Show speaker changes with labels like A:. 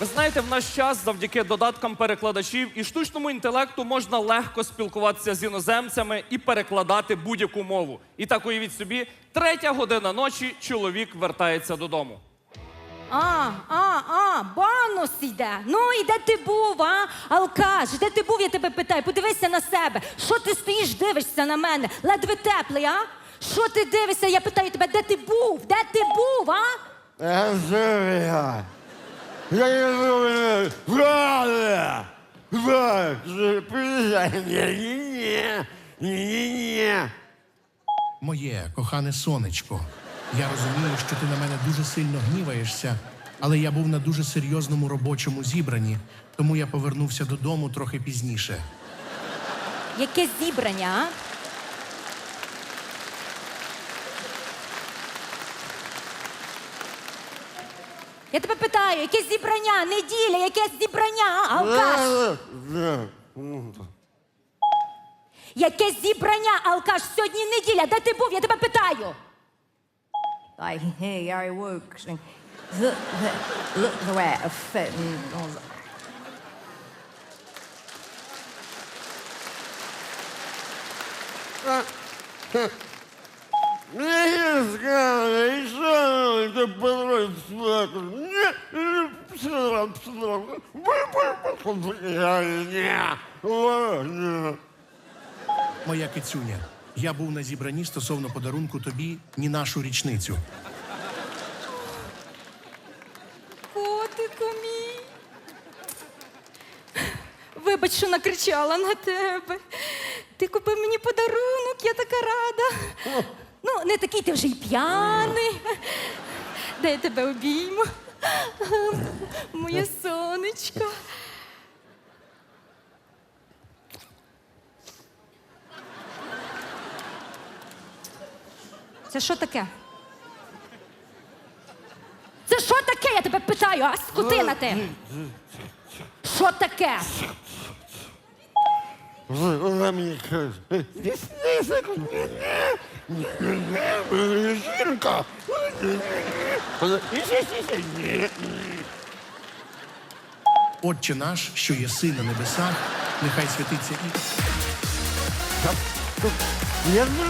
A: Ви знаєте, в наш час завдяки додаткам перекладачів і штучному інтелекту можна легко спілкуватися з іноземцями і перекладати будь-яку мову. І так уявіть собі, третя година ночі чоловік вертається додому.
B: А, а, а, банус іде. Ну і де ти був, а? Алкаш, де ти був, я тебе питаю, подивися на себе. Що ти стоїш, дивишся на мене? Ледве теплий, а? Що ти дивишся? Я питаю тебе, де ти був? Де ти був, а?
C: Я
D: Моє кохане сонечко, я розумію, що ти на мене дуже сильно гніваєшся, але я був на дуже серйозному робочому зібранні, тому я повернувся додому трохи пізніше.
B: Яке зібрання, а? Я тебе питаю, яке зібрання? Неділя, яке зібрання. Алкаш? Яке зібрання, алкаш? Сьогодні неділя, де ти був? Я тебе питаю.
E: I hey, I woke. The, the, look the way I fit and all that.
C: Не сказали, і що ти подивись, Ні, псила, псила. Ні.
D: Моя кицюня, я був на зібранні стосовно подарунку тобі ні нашу річницю.
B: Котику мій. Вибач, що накричала на тебе. Ти купив мені подарунок, я така рада. Ну, не такий ти вже й п'яний. Я тебе обійму? Моє сонечко. Це що таке? Це що таке, я тебе питаю, а скотина ти? Що таке?
C: Вона мені каже, «Вісни, секунду, ні, ні, ні, жінка.
D: Отче наш, що є син на небесах, нехай святиться і.
C: Я не